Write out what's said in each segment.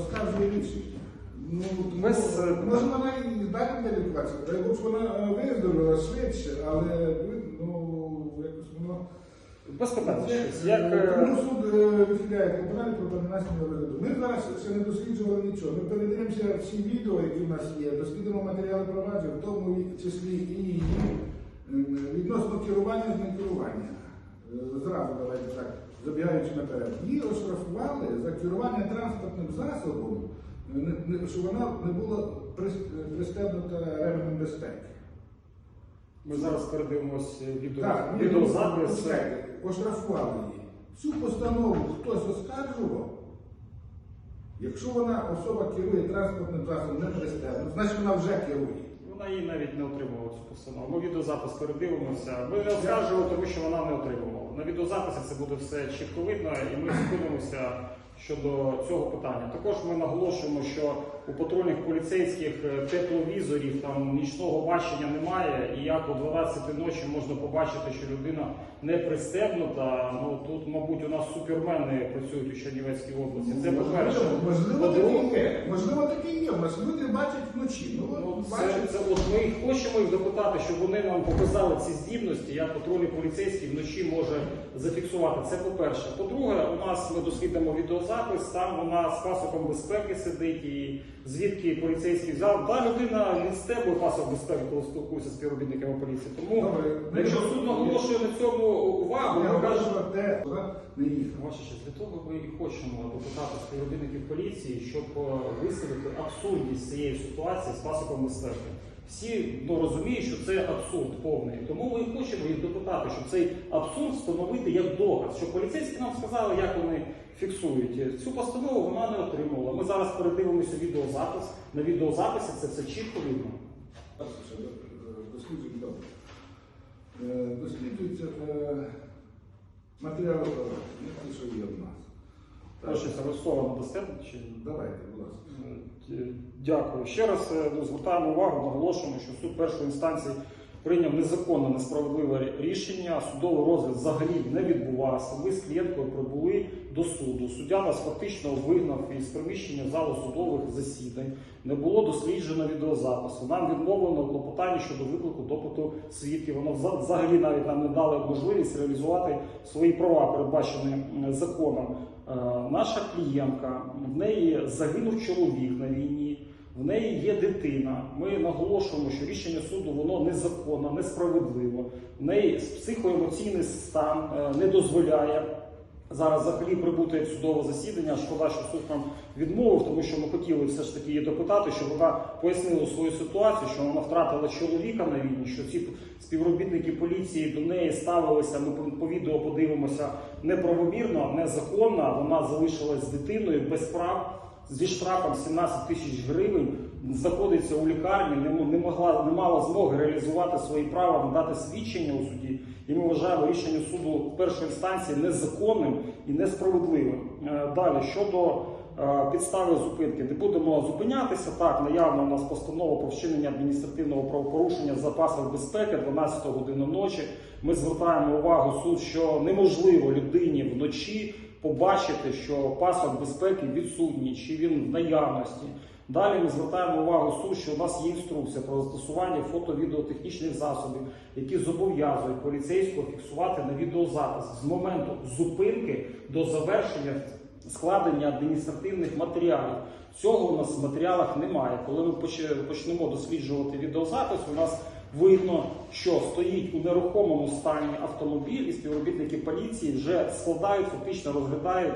оскаржує рішення. Ну, Без, е, може вона і далі буде лікуватися. Бог, щоб вона е, виздоровила швидше, але ну, якось воно. Без питань. Як, е, Тому суд е, відхиляє клопотання про перенесення розгляду. Ми зараз ще не досліджували нічого. Ми передивимося всі відео, які в нас є, дослідимо матеріали провадження, в тому числі і її м, відносно керування з некерування. Зразу давайте так, забігаючи наперед. Її оштрафували за керування транспортним засобом, щоб вона не була прис- пристебнута ременем безпеки. Ми зараз Так, відеозапис. оштрафували її. Цю постанову хтось оскаржував. Якщо вона особа керує транспортним засобом не пристебнуто, значить вона вже керує. Вона її навіть не отримувала цю постанову. Ми відеозапис передивимося. Ми не оскаржували, тому що вона не отримувала. На відеозаписі це буде все чітко видно, і ми зупинимося щодо цього питання. Також ми наголошуємо, що у патрульних поліцейських е, тепловізорів там нічного бачення немає, і як о 12 ночі можна побачити, що людина не пристебнута. Ну тут, мабуть, у нас супермени працюють у Чернівецькій області. Це по-перше. Можливо, По-друге, таке є. Можливо, таке є. У нас люди бачать вночі. Ну, Ну, от це, бачать. це от ми їх хочемо їх допитати, щоб вони нам показали ці здібності, як патрульний поліцейський вночі може зафіксувати. Це по-перше. По-друге, у нас ми дослідимо відеозапис, там вона з пасоком безпеки сидить і звідки поліцейський взяв. Та людина відстебує пасок безпеки, коли спілкується з співробітниками поліції. Тому, Добре. якщо суд наголошує на цьому увагу, Я ми кажу, кажемо. що те, куди не. Ваша честь, для того ми і хочемо допитати співробітників поліції, щоб е, виставити абсурдність цієї ситуації з пасоком безпеки. Всі ну, розуміють, що це абсурд повний. Тому ми хочемо їх допитати, щоб цей абсурд встановити як доказ, щоб поліцейські нам сказали, як вони фіксують. Цю постанову вона не отримувала. Ми зараз передивимося відеозапис. На відеозаписі це все чітко видно. Досліджують добре. Е, Досліджується е, матеріали що є в нас. Прошу, це розсовано достатньо Давайте, будь ласка. Дякую. Ще раз е, ну, звертаємо увагу, наголошуємо, що суд першої інстанції прийняв незаконне несправедливе рішення. Судовий розгляд взагалі не відбувався. Ми з клієнткою прибули до суду. Суддя нас фактично вигнав із приміщення залу судових засідань. Не було досліджено відеозапису. Нам відмовлено в клопотанні щодо виклику допиту свідків. Воно вза- взагалі навіть нам не дали можливість реалізувати свої права, передбачені законом. Е, Наша клієнтка, в неї загинув чоловік на війні, в неї є дитина. Ми наголошуємо, що рішення суду воно незаконно, несправедливо. В неї психоемоційний стан е, не дозволяє зараз взагалі прибути в судове засідання. Шкода, що суд нам відмовив, тому що ми хотіли все ж таки її допитати, щоб вона пояснила свою ситуацію, що вона втратила чоловіка на війні, що ці співробітники поліції до неї ставилися. Ми по відео подивимося неправомірно, незаконно. Вона залишилась з дитиною без прав. Зі штрафом 17 тисяч гривень знаходиться у лікарні, не, могла не мала змоги реалізувати свої права, надати свідчення у суді. І ми вважаємо рішення суду в першої інстанції незаконним і несправедливим. Е, Далі щодо е, підстави зупинки, не будемо зупинятися. Так, наявно у нас постанова про вчинення адміністративного правопорушення в запасах безпеки 12 години ночі. Ми звертаємо увагу суд, що неможливо людині вночі побачити, що пасок безпеки відсутній, чи він в наявності. Далі ми звертаємо увагу суд, що у нас є інструкція про застосування фото-відеотехнічних засобів, які зобов'язують поліцейського фіксувати на відеозапис з моменту зупинки до завершення складення адміністративних матеріалів. Цього у нас в матеріалах немає. Коли ми почнемо досліджувати відеозапис, у нас видно, що стоїть у нерухомому стані автомобіль, і співробітники поліції вже складають, фактично розглядають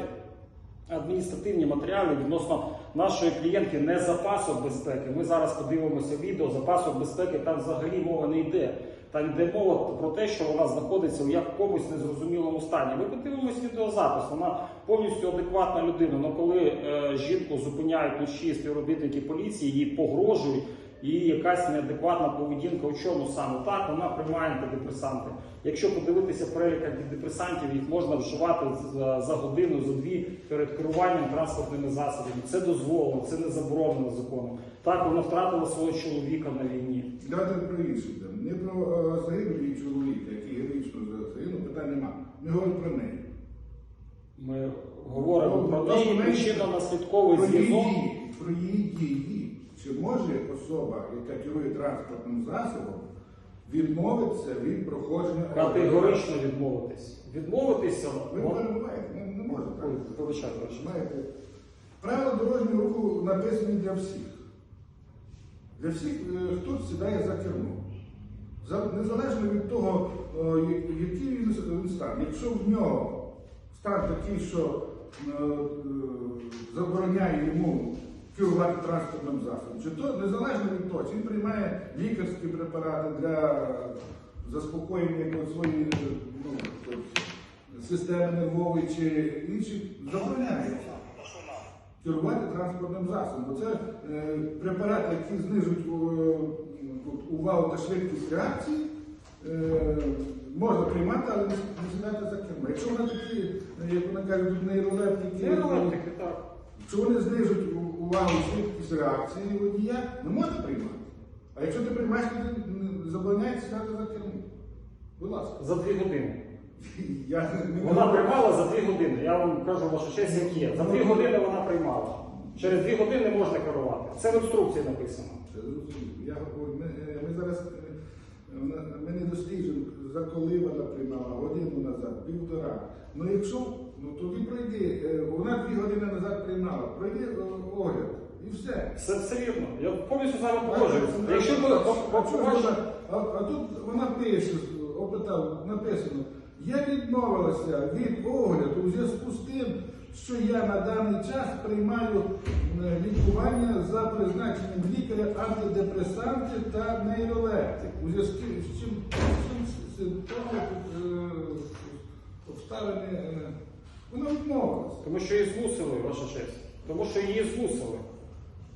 адміністративні матеріали відносно нашої клієнтки не запасок безпеки. Ми зараз подивимося відео запасок безпеки. Там взагалі мова не йде. Там йде мова про те, що вона знаходиться у якомусь незрозумілому стані. Ми подивимось відеозапис. Вона повністю адекватна людина. Але коли е, жінку зупиняють вночі співробітники поліції, їй погрожують. І якась неадекватна поведінка у чому саме так, вона приймає антидепресанти. Якщо подивитися перелік антидепресантів, їх можна вживати за, годину, за дві перед керуванням транспортними засобами. Це дозволено, це не заборонено законом. Так, вона втратила свого чоловіка на війні. Давайте про інше йдемо. Не про загибель чоловіка, який героїчно загинув, питань нема. Ми говоримо про неї. Ми говоримо Ну, про ну, неї, Про її зв'язок. про її дії. Чи може особа, яка керує транспортним засобом, відмовитися від проходження Категорично відмовитись. Відмовитися. Ви ну, перебуваєте, не, не можете так. Вибачайте. Знаєте, правила дорожнього руху написані для всіх. Для всіх, е, хто сідає за кермо. Незалежно від того, е, який він стан. Якщо в нього стан такий, що е, забороняє йому керувати транспортним засобом, чи то незалежно від того, чи він приймає лікарські препарати для заспокоєння своєї е, ну, системи нервової чи інші, забороняє керувати транспортним засобом. Бо це е, препарати, які знижують е, увагу та швидкість реакції, е, можна приймати, але не сідати за кермо. Якщо вони такі, е, як вони кажуть, нейролептики, Нейролептики, так. якщо вони знижують увагу швидкість реакції водія, не можна приймати. А якщо ти приймаєш, то ти забороняється сідати за кермо. Будь ласка. За дві години. Я не Вона приймала за дві години. Я вам кажу вашу честь, як є. За дві години вона приймала. Через дві години можна керувати. Це в інструкції написано. Це зрозуміло. Я говорю, ми, е, ми зараз е, ми не досліджуємо, за коли вона приймала, годину назад, півтора. Ну якщо, ну тоді пройди, е, вона дві години назад приймала, пройди е, огляд і все. Все, все вірно. Я повністю з вами погоджуюся. А, Якщо ви а, а, а, тут вона пише, опитав, написано, я відмовилася від огляду у зв'язку з тим, що я на даний час приймаю е, лікування за призначенням лікаря антидепресанти та нейролептик. У зв'язку з чим симптоми е, обставини е, вона відмовилася. Тому що її змусили, ваша честь. Тому що її змусили.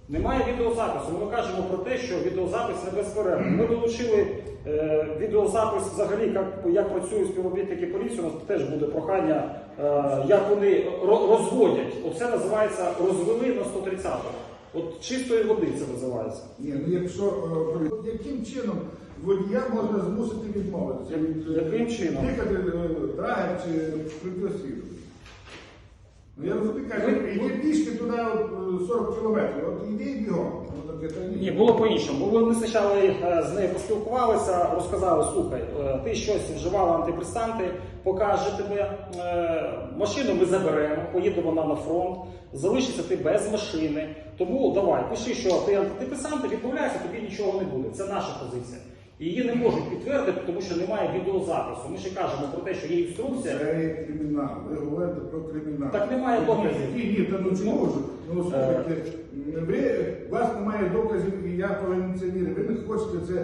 Немає відеозапису. Ми кажемо про те, що відеозапис не безперервний. Ми долучили е, відеозапис взагалі, як, як працюють співробітники поліції. У нас теж буде прохання, е, як вони розводять. Оце називається розвели на 130 От чистої води це називається. Ні, ну якщо е, яким чином водія можна змусити відмовитися е, Яким чином? Тикати е, драгер чи прикросвіту? Ну я розумію, кажу, йди пішки туди от, е, 40 кілометрів, от йди і бігом. Ну, ні. Було по-іншому. Бо вони спочатку е, з нею поспілкувалися, розказали, слухай, е, ти щось вживала антидепресанти, покаже тебе е, машину ми заберемо, поїде вона на фронт, залишишся ти без машини. Тому давай, пиши, що ти антидепресанти, відмовляйся, тобі нічого не буде. Це наша позиція. І її не можуть підтвердити, тому що немає відеозапису. Ми ще кажемо про те, що є інструкція. Це є кримінал. Ви говорите про кримінал. Так немає доказів. Ні, ні, та ну чому ж? Ну слухайте, ви, у вас немає доказів, і я повинен це вірити. Ви не хочете це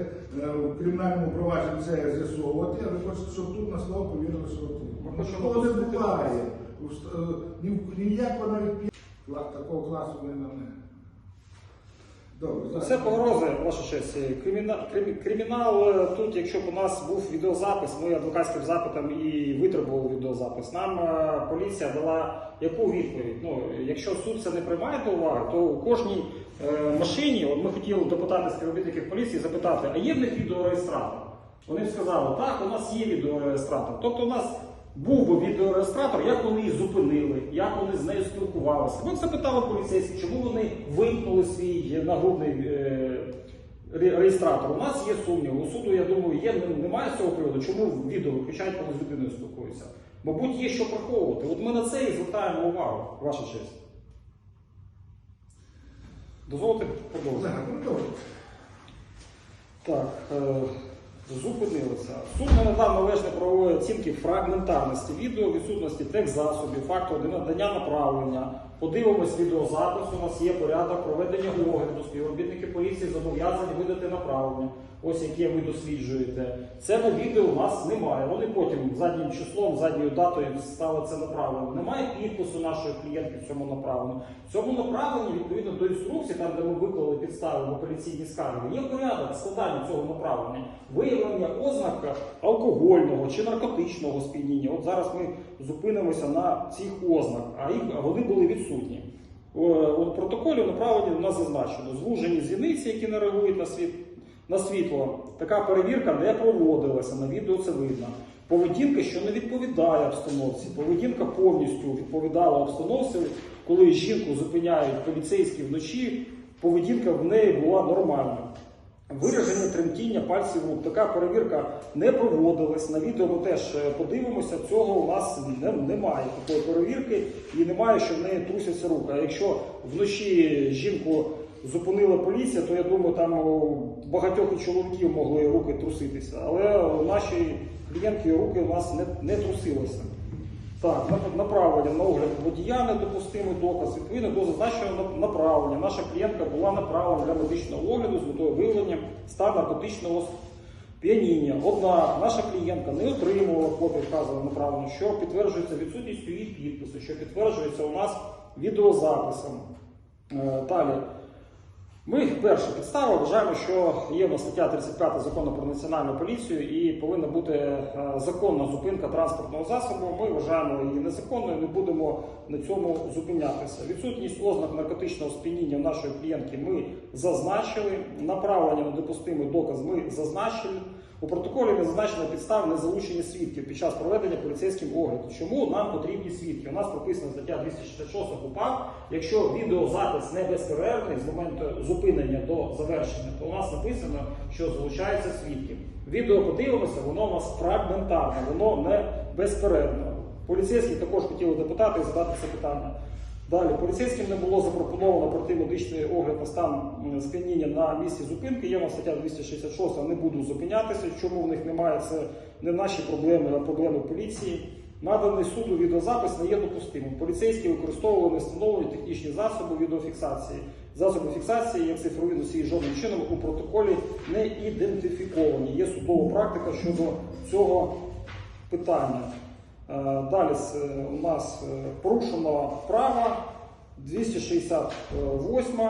е, в кримінальному провадженні це з'ясовувати, а ви хочете, щоб тут на слово повірили, що тут. Ну, Такого не буває. Е, Ні, в- ніякого навіть такого класу не на мене. Добре. Це погрози, ваша честь. Кримінал, кримінал е, тут, якщо б у нас був відеозапис, ми адвокатським запитом і витребували відеозапис. Нам е, поліція дала яку відповідь? Ну, якщо суд це не приймає до уваги, то у кожній е, машині, от ми хотіли допитати співробітників поліції, запитати, а є в них відеореєстратор? Вони б сказали, так, у нас є відеореєстратор. Тобто у нас був би відеореєстратор, як вони її зупинили, як вони з нею спілкувалися. Ми запитали поліцейських, чому вони вимкнули свій нагрудний е, реєстратор. У нас є сумнів. У суду, я думаю, є ну, немає цього приводу. Чому відео виключають, коли з людиною спілкуються? Мабуть, є що приховувати. От ми на це і звертаємо увагу, ваша честь. Дозвольте продовжити. Так, е, зупинилися. Суд не надав належної правової оцінки фрагментарності відео, відсутності текст-засобів, факту надання направлення. Подивимось відеозапис. У нас є порядок проведення огляду. Співробітники поліції зобов'язані видати направлення. Ось яке ви досліджуєте. Цього відео у нас немає. Вони потім заднім числом, задньою датою ставили це направлення. Немає підпису нашої клієнтки в цьому направленні. В цьому направленні, відповідно до інструкції, там де ми виклали підстави в апеляційній скарги, є порядок складання цього направлення, виявлення ознак алкогольного чи наркотичного сп'яніння. От зараз ми зупинимося на цих ознак, а їх вони були відсутні. У протоколі направлення у нас зазначено звужені зіниці, які не реагують на світ. На світло така перевірка не проводилася, на відео це видно. поведінка, що не відповідає обстановці. Поведінка повністю відповідала обстановці, коли жінку зупиняють поліцейські вночі, поведінка в неї була нормальна. Вираження тремтіння пальців рук. Така перевірка не проводилась. На відео ми теж е, подивимося. Цього у нас не, немає такої перевірки і немає, що в неї трусяться руки. А якщо вночі жінку зупинила поліція, то я думаю, там у багатьох чоловіків могли руки труситися. Але у нашій клієнтки руки у нас не, не трусилися. Так, направлення на огляд водія недопустимий доказ. Відповідно до зазначеного направлення, наша клієнтка була направлена для медичного огляду з метою виявлення стану наркотичного сп'яніння. Однак наша клієнтка не отримувала копію вказаного направлення, що підтверджується відсутністю її підпису, що підтверджується у нас відеозаписом. Е, Далі. Ми перша підстава вважаємо, що є в нас стаття 35 закону про національну поліцію і повинна бути е, законна зупинка транспортного засобу. Ми вважаємо її незаконною, не будемо на цьому зупинятися. Відсутність ознак наркотичного сп'яніння нашої клієнтки ми зазначили. Направлення на допустимий доказ ми зазначили. У протоколі не зазначено підстав не залучення свідків під час проведення поліцейським огляду. Чому нам потрібні свідки? У нас прописана стаття 266 КУПАП. Якщо відеозапис не безперервний з моменту зупинення до завершення, то у нас написано, що залучаються свідки. Відео подивимося, воно у нас фрагментарне, воно не безперервне. Поліцейські також хотіли депутати задати це питання. Далі поліцейським не було запропоновано пройти медичний огляд на стан м, сп'яніння на місці зупинки. Є нас стаття 266, не буду зупинятися. Чому в них немає, це не наші проблеми, а проблеми поліції. Наданий суду відеозапис не є допустимим. Поліцейські використовували невстановлені технічні засоби відеофіксації. Засоби фіксації, як цифрові носії, жодним чином у протоколі не ідентифіковані. Є судова практика щодо цього питання. Е, Далі е, у нас е, порушено право 268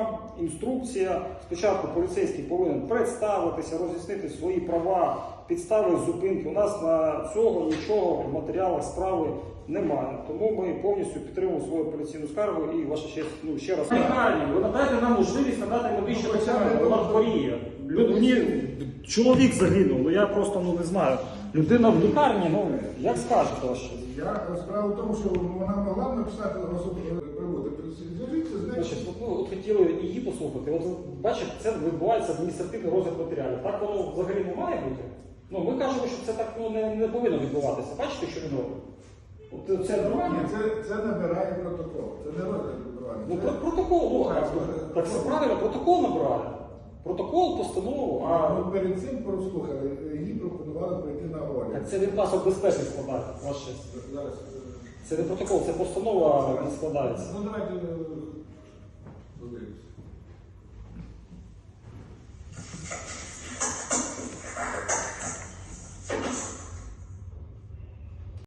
інструкція. Спочатку поліцейський повинен представитися, роз'яснити свої права, підстави зупинки. У нас на цього нічого в матеріалах справи немає. Тому ми повністю підтримуємо свою поліційну скаргу і ваша ще, ну, ще раз. Ви надайте нам можливість надати медичну Ну. Вона хворіє. Чоловік загинув, ну я просто ну не знаю. Людина в лікарні, ну як скажете ваше? Я справа в тому, що вона могла написати особу приводи. Зв'яжіться. Значить, ну, от хотіли її послухати. От бачите, це відбувається адміністративний розгляд матеріалів. Так воно взагалі не має бути. Ну ми кажемо, що це так ну, не, не повинно відбуватися. Бачите, що він робить? От це нормально. Ні, це, це набирає протокол. Це не розгляд. Ну Це- про- протокол, ну, так, так все правильно, протокол набирає. Протокол, постанову, а А ми перед цим прослухали, їй пропонували прийти на огляд. так це не пасок безпеки складає. Ваше. Зараз. Це не протокол, це постанова не складається. Ну давайте е, подивимося.